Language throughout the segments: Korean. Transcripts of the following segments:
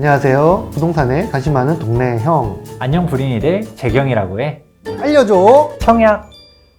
안녕하세요. 부동산에 관심 많은 동네 형. 안녕 불인이들 재경이라고 해. 알려줘! 청약.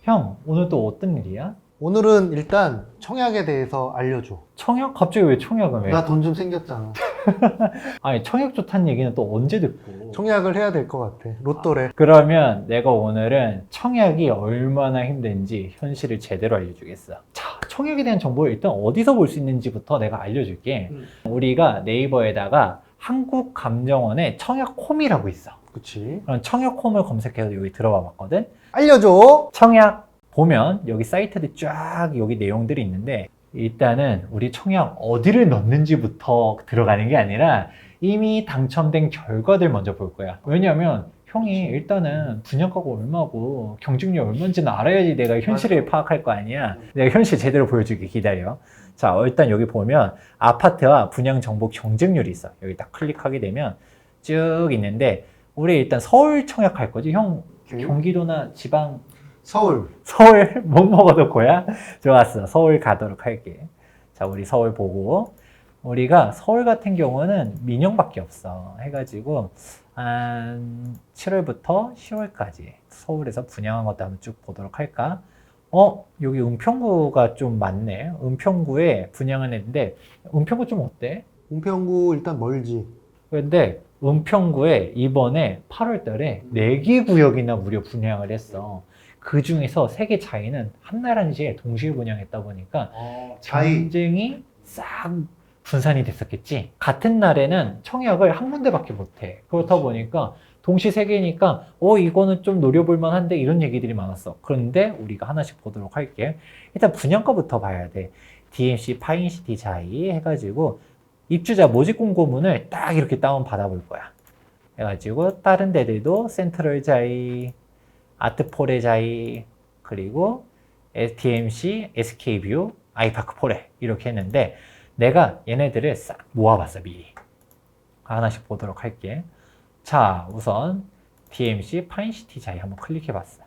형 오늘 또 어떤 일이야? 오늘은 일단 청약에 대해서 알려줘. 청약? 갑자기 왜 청약을 해? 나 돈 좀 생겼잖아. 아니 청약 좋다는 얘기는 또 언제 듣고? 청약을 해야 될 것 같아. 로또래. 그러면 내가 오늘은 청약이 얼마나 힘든지 현실을 제대로 알려주겠어. 자, 청약에 대한 정보를 일단 어디서 볼 수 있는지부터 내가 알려줄게. 음. 우리가 네이버에다가 한국감정원의 청약홈이라고 있어. 그치. 그럼 청약홈을 검색해서 여기 들어와 봤거든. 알려줘! 청약 보면 여기 사이트들이 쫙 여기 내용들이 있는데 일단은 우리 청약 어디를 넣는지부터 들어가는 게 아니라 이미 당첨된 결과들 먼저 볼 거야. 왜냐면 형이 일단은 분양가가 얼마고 경쟁률 얼마인지는 알아야지 내가 현실을 파악할 거 아니야. 내가 현실 제대로 보여주기 기다려. 자, 일단 여기 보면 아파트와 분양 정보 경쟁률이 있어. 여기 딱 클릭하게 되면 쭉 있는데 우리 일단 서울 청약할 거지. 형 경기도나 지방 서울. 서울 못 먹어도 고야? 좋았어. 서울 가도록 할게. 자, 우리 서울 보고. 우리가 서울 같은 경우는 민영밖에 없어. 해가지고, 한 7월부터 10월까지 서울에서 분양한 것도 한번 쭉 보도록 할까? 어, 여기 은평구가 좀 많네. 은평구에 분양을 했는데, 은평구 좀 어때? 은평구 일단 멀지. 근데 은평구에 이번에 8월 달에 4개 구역이나 무려 분양을 했어. 그 중에서 세개 차이는 한나라시에 동시에 분양했다 보니까 경쟁이 싹 분산이 됐었겠지. 같은 날에는 청약을 한 군데밖에 못해. 그렇다 보니까 동시 세 개니까 어 이거는 좀 노려볼 만한데 이런 얘기들이 많았어. 그런데 우리가 하나씩 보도록 할게. 일단 분양가부터 봐야 돼. DMC 파인시티 자이 해가지고 입주자 모집 공고문을 딱 이렇게 다운 받아볼 거야. 해가지고 다른 데들도 센트럴 자이, 아트포레 자이, 그리고 DMC, SK뷰, 아이파크 포레 이렇게 했는데 내가 얘네들을 싹 모아봤어 미리. 하나씩 보도록 할게. 자 우선 DMC 파인시티 자이 한번 클릭해봤어.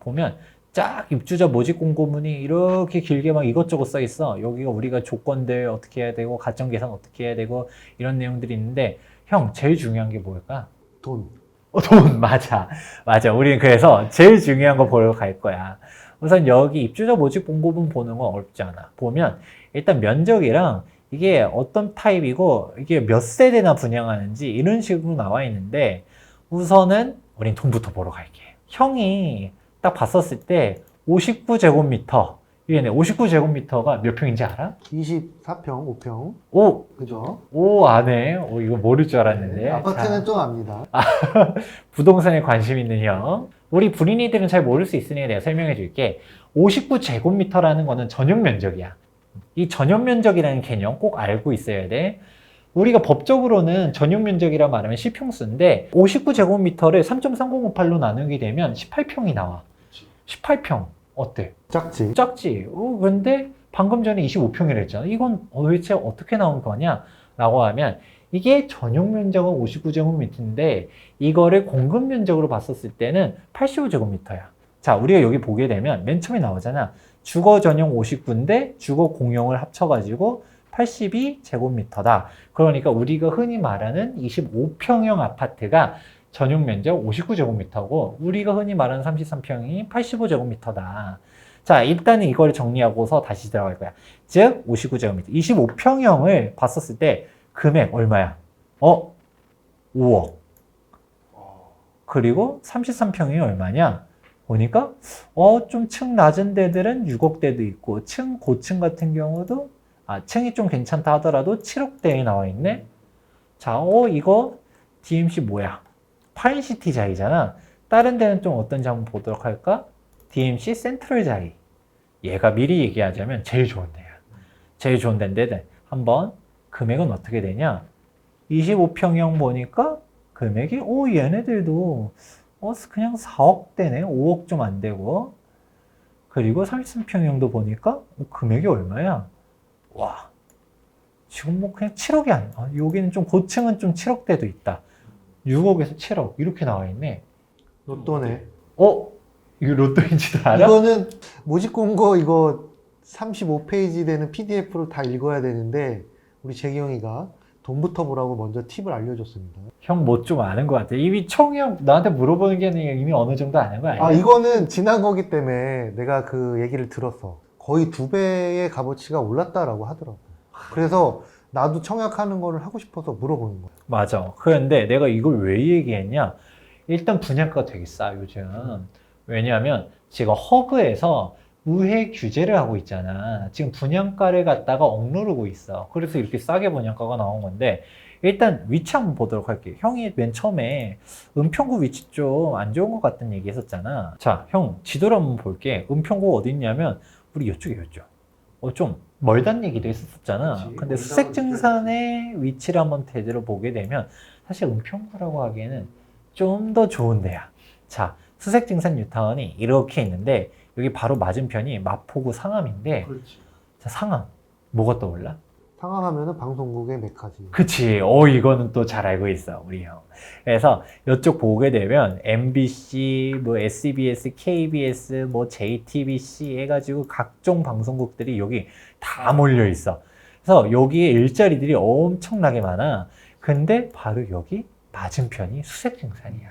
보면 쫙 입주자 모집 공고문이 이렇게 길게 막 이것저것 써 있어. 여기가 우리가 조건들 어떻게 해야 되고 가정 계산 어떻게 해야 되고 이런 내용들이 있는데 형 제일 중요한 게 뭘까? 돈. 어, 돈 맞아 맞아 우리는 그래서 제일 중요한 거 보러 갈 거야 우선 여기 입주자 모집 공고문 보는 건 어렵지 않아 보면 일단 면적이랑 이게 어떤 타입이고 이게 몇 세대나 분양하는지 이런 식으로 나와 있는데 우선은 우린 돈부터 보러 갈게 형이 딱 봤었을 때 59제곱미터 이게 59제곱미터가 몇 평인지 알아? 24평, 5평. 오, 그죠? 오 안해 오 이거 모를 줄 알았는데 아파트는 자. 좀 압니다. 부동산에 관심 있는 형. 우리 불인이들은 잘 모를 수 있으니까 내가 설명해 줄게. 59제곱미터라는 거는 전용 면적이야. 이 전용 면적이라는 개념 꼭 알고 있어야 돼. 우리가 법적으로는 전용 면적이라 말하면 시평수인데 59제곱미터를 3.3058로 나누게 되면 18평이 나와. 18평. 어때? 작지. 작지. 어, 근데 방금 전에 25평이라 했잖아. 이건 도대체 어떻게 나온 거냐? 라고 하면 이게 전용 면적은 59제곱미터인데 이거를 공급 면적으로 봤었을 때는 85제곱미터야. 자, 우리가 여기 보게 되면 맨 처음에 나오잖아. 주거 전용 59인데 주거 공용을 합쳐가지고 82제곱미터다. 그러니까 우리가 흔히 말하는 25평형 아파트가 전용 면적 59제곱미터고 우리가 흔히 말하는 33평이 85제곱미터다. 자, 일단은 이걸 정리하고서 다시 들어갈 거야. 즉 59제곱미터. 25평형을 봤었을 때 금액 얼마야? 어? 5억. 그리고 33평이 얼마냐? 보니까 어, 좀 층 낮은 데들은 6억대도 있고 층 고층 같은 경우도 아, 층이 좀 괜찮다 하더라도 7억대에 나와 있네. 자, 어, 이거 DMC 뭐야? 파인시티 자이잖아. 다른 데는 좀 어떤지 한번 보도록 할까? DMC 센트럴 자이. 얘가 미리 얘기하자면 제일 좋은 데야. 제일 좋은 데인데 한번 금액은 어떻게 되냐? 25평형 보니까 금액이 오 얘네들도 어 그냥 4억대네. 5억 좀 안 되고. 그리고 33평형도 보니까 어, 금액이 얼마야? 와. 지금 뭐 그냥 7억이 안 나. 여기는 좀 고층은 좀 7억대도 있다. 6억에서 7억 이렇게 나와 있네. 로또네. 어? 이거 로또인지도 알아? 이거는 모집 공고 이거 35페이지 되는 PDF로 다 읽어야 되는데 우리 재경이가 돈부터 보라고 먼저 팁을 알려줬습니다. 형 뭐 좀 아는 것 같아. 이미 청약 나한테 물어보는 게 아니라 이미 어느 정도 아는 거 아니야? 아 이거는 지난 거기 때문에 내가 그 얘기를 들었어. 거의 두 배의 값어치가 올랐다라고 하더라고. 그래서 나도 청약하는 거를 하고 싶어서 물어보는 거야. 맞아. 그런데 내가 이걸 왜 얘기했냐? 일단 분양가가 되게 싸 요즘. 왜냐하면 지금 허브에서 우회 규제를 하고 있잖아. 지금 분양가를 갖다가 억누르고 있어. 그래서 이렇게 싸게 분양가가 나온 건데 일단 위치 한번 보도록 할게. 형이 맨 처음에 은평구 위치 좀 안 좋은 것 같다는 얘기 했었잖아. 자, 형 지도를 한번 볼게. 은평구 어디 있냐면 우리 이쪽에 이쪽. 어, 좀 멀단 얘기도 했었잖아. 그치, 근데 수색증산의 위치를 한번 제대로 보게 되면 사실 은평구라고 하기에는 좀 더 좋은 데야. 자, 수색증산 뉴타운이 이렇게 있는데 여기 바로 맞은편이 마포구 상암인데 그렇지. 자, 상암 뭐가 떠올라? 상암하면은 방송국의 메카지. 그치. 어, 이거는 또 잘 알고 있어, 우리 형. 그래서 이쪽 보게 되면 MBC, 뭐 SBS, KBS, 뭐 JTBC 해가지고 각종 방송국들이 여기 다 몰려 있어. 그래서 여기에 일자리들이 엄청나게 많아. 근데 바로 여기 맞은편이 수색증산이야.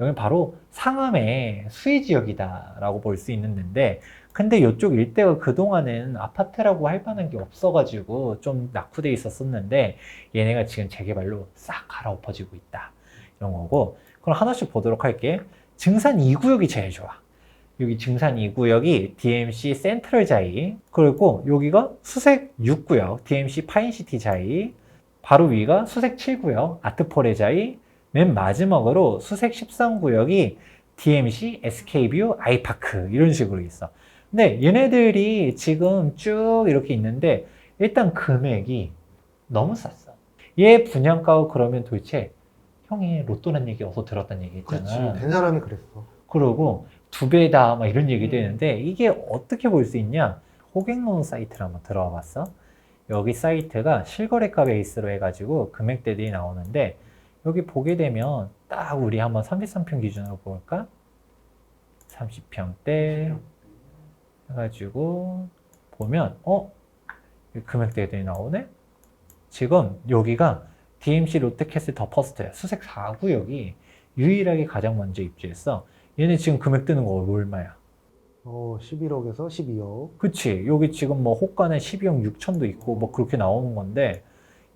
여기 바로 상암의 수혜 지역이다라고 볼 수 있는 데인데 근데 이쪽 일대가 그동안은 아파트라고 할 만한 게 없어가지고 좀 낙후돼 있었었는데 얘네가 지금 재개발로 싹 갈아엎어지고 있다. 이런 거고. 그럼 하나씩 보도록 할게. 증산 2구역이 제일 좋아. 여기 증산 2구역이 DMC 센트럴 자이. 그리고 여기가 수색 6구역, DMC 파인시티 자이. 바로 위가 수색 7구역, 아트포레 자이. 맨 마지막으로 수색 13구역이 DMC SK뷰 아이파크. 이런 식으로 있어. 근데 얘네들이 지금 쭉 이렇게 있는데 일단 금액이 너무 쌌어. 얘 분양가가 그러면 도대체 형이 로또란 얘기 어디서 들었단 얘기 그렇지. 있잖아. 된 사람이 그랬어. 그러고 두 배다 막 이런 얘기도 했는데 이게 어떻게 볼 수 있냐? 호갱노 사이트를 한번 들어와 봤어. 여기 사이트가 실거래가 베이스로 해가지고 금액대들이 나오는데 여기 보게 되면 딱 우리 한번 33평 기준으로 볼까? 30평 대 해가지고 보면 어? 이 금액대들이 나오네? 지금 여기가 DMC 롯데캐슬 더 퍼스트야. 수색 4구역이 유일하게 가장 먼저 입주했어. 얘네 지금 금액 뜨는 거 얼마야? 어 11억에서 12억. 그치. 여기 지금 뭐 호가는 12억 6천도 있고 뭐 그렇게 나오는 건데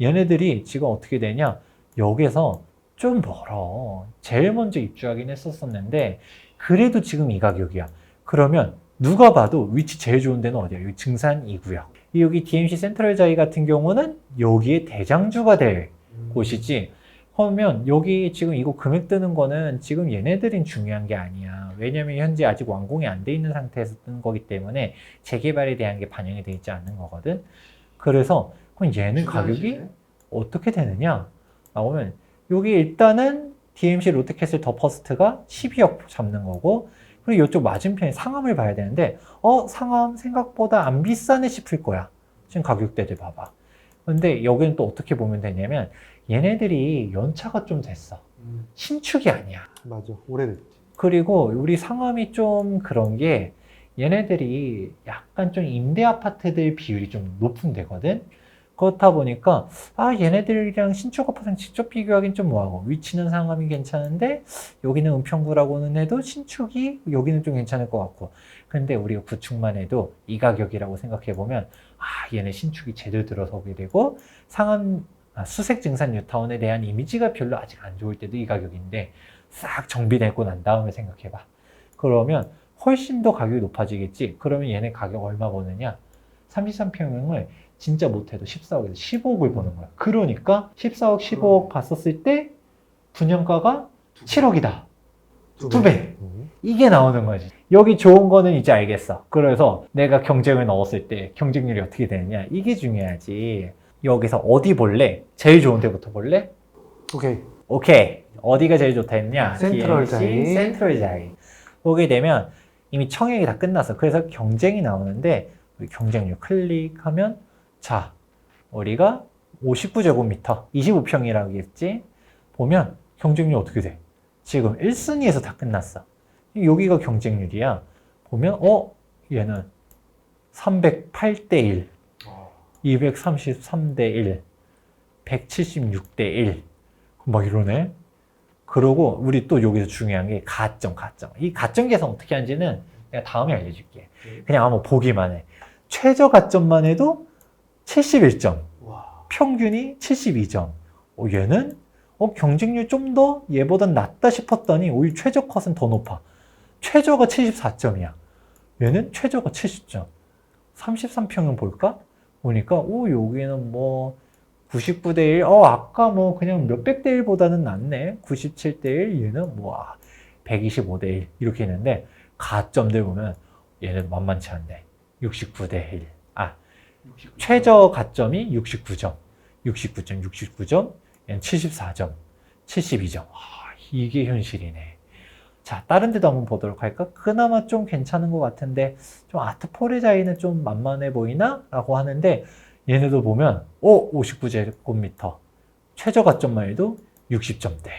얘네들이 지금 어떻게 되냐? 여기서 좀 멀어. 제일 먼저 입주하긴 했었었는데 그래도 지금 이 가격이야. 그러면 누가 봐도 위치 제일 좋은 데는 어디야? 여기 증산 2구역. 여기 DMC 센트럴 자이 같은 경우는 여기에 대장주가 될 곳이지. 그러면 여기 지금 이거 금액 뜨는 거는 지금 얘네들은 중요한 게 아니야. 왜냐면 현재 아직 완공이 안 돼 있는 상태에서 뜬 거기 때문에 재개발에 대한 게 반영이 되어 있지 않는 거거든. 그래서 그럼 얘는 가격이 어떻게 되느냐? 나오면 여기 일단은 DMC 롯데캐슬 더 퍼스트가 12억 잡는 거고 그리고 이쪽 맞은편에 상암을 봐야 되는데 어 상암 생각보다 안 비싸네 싶을 거야. 지금 가격대들 봐봐. 근데 여기는 또 어떻게 보면 되냐면 얘네들이 연차가 좀 됐어. 음, 신축이 아니야. 맞아. 오래됐지. 그리고 우리 상암이 좀 그런 게 얘네들이 약간 좀 임대 아파트들 비율이 좀 높은 데거든. 그렇다 보니까 아 얘네들이랑 신축 아파트랑 직접 비교하기는 좀 뭐하고 위치는 상암이 괜찮은데 여기는 은평구라고는 해도 신축이 여기는 좀 괜찮을 것 같고 근데 우리가 구축만 해도 이 가격이라고 생각해 보면 아 얘네 신축이 제대로 들어서게 되고 상암 아, 수색 증산 뉴타운에 대한 이미지가 별로 아직 안 좋을 때도 이 가격인데 싹 정비되고 난 다음에 생각해 봐. 그러면 훨씬 더 가격이 높아지겠지. 그러면 얘네 가격 얼마 버느냐? 33평형을 진짜 못해도 14억에서 15억을 버는 거야. 그러니까 14억, 15억 봤었을 때 분양가가 7억이다. 두 배. 음. 이게 나오는 거지. 여기 좋은 거는 이제 알겠어. 그래서 내가 경쟁을 넣었을 때 경쟁률이 어떻게 되느냐. 이게 중요하지. 여기서 어디 볼래? 제일 좋은 데부터 볼래? 오케이. 오케이. 어디가 제일 좋다 했냐? 센트럴 자이. 센트럴 자이. 보게 되면 이미 청약이 다 끝났어. 그래서 경쟁이 나오는데 경쟁률 클릭하면 자, 우리가 59제곱미터, 25평이라고 했지? 보면 경쟁률 어떻게 돼? 지금 1순위에서 다 끝났어. 여기가 경쟁률이야. 보면 어, 얘는 308대 1. 233대 1. 176대 1. 막 이러네. 그러고 우리 또 여기서 중요한 게 가점, 가점. 이 가점 계산 어떻게 하는지는 내가 다음에 알려줄게. 그냥 한번 보기만 해. 최저 가점만 해도 71점. 와. 평균이 72점. 어, 얘는 어, 경쟁률 좀 더 얘보단 낫다 싶었더니 오히려 최저 컷은 더 높아. 최저가 74점이야. 얘는 최저가 70점. 33평은 볼까? 보니까 오 여기는 뭐 99대 1. 어 아까 뭐 그냥 몇백 대 1보다는 낫네. 97대 1. 얘는 뭐 아, 125대 1 이렇게 있는데 가점들 보면 얘는 만만치 않네. 69대 1. 아 최저 가점이 69점, 69점, 69점, 얘는 74점, 72점. 아, 이게 현실이네. 자, 다른 데도 한번 보도록 할까? 그나마 좀 괜찮은 것 같은데, 좀 아트 포레자이는 좀 만만해 보이나? 라고 하는데, 얘네도 보면, 오, 59제곱미터. 최저 가점만 해도 60점대.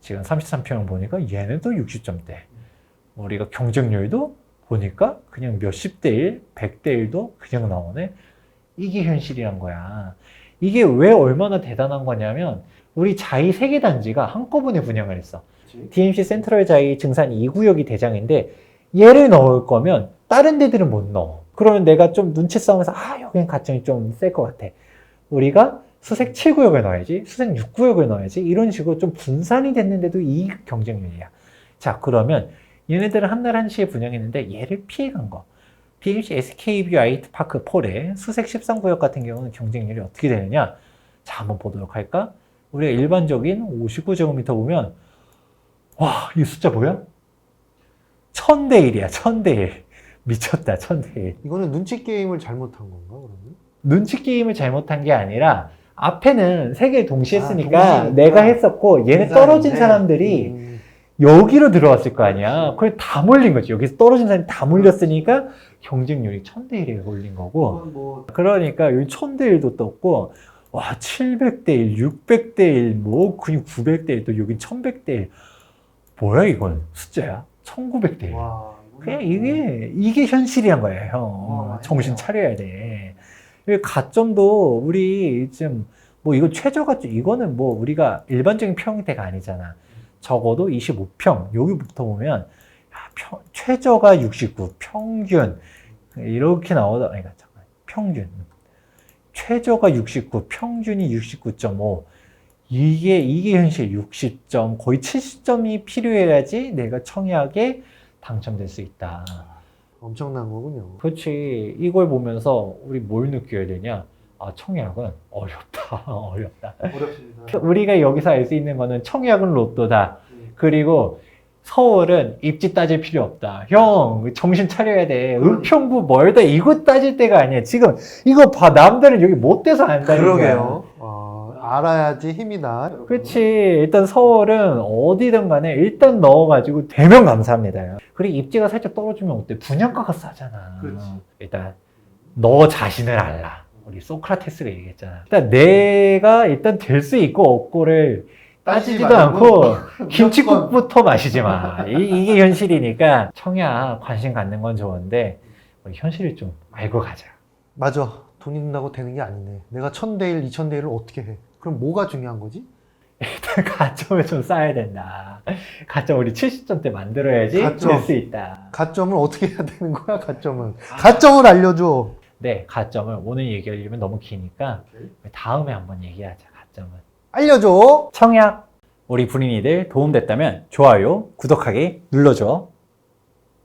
지금 33평 보니까 얘네도 60점대. 우리가 경쟁률도 보니까 그냥 몇십 대 1, 100대 1도 그냥 나오네. 이게 현실이란 거야. 이게 왜 얼마나 대단한 거냐면 우리 자이 세 개 단지가 한꺼번에 분양을 했어. DMC 센트럴 자이 증산 2구역이 대장인데 얘를 넣을 거면 다른 데들은 못 넣어. 그러면 내가 좀 눈치 싸움에서 아 여기는 가점이 좀 셀 것 같아. 우리가 수색 7구역을 넣어야지, 수색 6구역을 넣어야지 이런 식으로 좀 분산이 됐는데도 이 경쟁률이야. 자 그러면 얘네들은 한날 한시에 분양했는데 얘를 피해간 거. DMC SKB 아이트파크 폴의 수색 13구역 같은 경우는 경쟁률이 어떻게 되느냐? 자, 한번 보도록 할까? 우리가 일반적인 59제곱미터 보면, 와, 이 숫자 뭐야? 1000대 1이야, 1000대 1. 미쳤다, 1000대 1. 이거는 눈치 게임을 잘못한 건가 그러면? 눈치 게임을 잘못한 게 아니라, 앞에는 세 개 동시에 아, 했으니까 동시에 내가. 했었고, 얘네 떨어진. 사람들이 음, 여기로 들어왔을 거 아니야. 그걸 다 몰린 거지. 여기서 떨어진 사람이 다 몰렸으니까 경쟁률이 1000대 1에 올린 거고. 뭐 그러니까 여기 1000대 1도 떴고, 와, 700대 1, 600대 1, 뭐, 그냥 900대 1, 또 여긴 1100대 1. 뭐야, 이건? 숫자야? 1900대 1. 와, 그냥 이게, 이게 현실이란 거예요, 형. 와, 정신. 차려야 돼. 이 가점도 우리 지금, 뭐 이거 최저 가점, 이거는 뭐 우리가 일반적인 평대가 아니잖아. 적어도 25평, 여기부터 보면, 야, 평- 최저가 69, 평균, 이렇게 나오다, 아니, 잠깐, 평균. 최저가 69, 평균이 69.5. 이게, 이게 현실 60점, 거의 70점이 필요해야지 내가 청약에 당첨될 수 있다. 엄청난 거군요. 그렇지. 이걸 보면서 우리 뭘 느껴야 되냐? 아, 청약은 어렵다. 어렵다. 어렵습니다. 우리가 여기서 알 수 있는 거는 청약은 로또다. 그리고 서울은 입지 따질 필요 없다. 형, 정신 차려야 돼. 은평구 멀다. 이거 따질 때가 아니야. 지금 이거 봐. 남들은 여기 못 돼서 안다는 거야. 그러게요. 어, 알아야지 힘이다. 그렇지. 일단 서울은 어디든 간에 일단 넣어가지고 되면 감사합니다. 그리고 입지가 살짝 떨어지면 어때? 분양가가 싸잖아. 그렇지. 일단 너 자신을 알라. 우리 소크라테스가 얘기했잖아. 일단 내가 일단 될 수 있고 없고를 따지지도 말고 않고 김치국부터 마시지 마. 이, 이게 현실이니까 청약 관심 갖는 건 좋은데 우리 현실을 좀 알고 가자. 맞아. 돈 있는다고 되는 게 아니네. 내가 1000대 1, 2000대 1을 어떻게 해? 그럼 뭐가 중요한 거지? 가점을 좀 쌓아야 된다. 가점 우리 70점대 만들어야지 가점. 될 수 있다. 가점을 어떻게 해야 되는 거야, 가점은? 가점을 알려줘. 네, 가점을 오늘 얘기하려면 너무 기니까 다음에 한번 얘기하자. 가점은. 알려줘. 청약 우리 군인이들 도움됐다면 좋아요, 구독하기 눌러줘.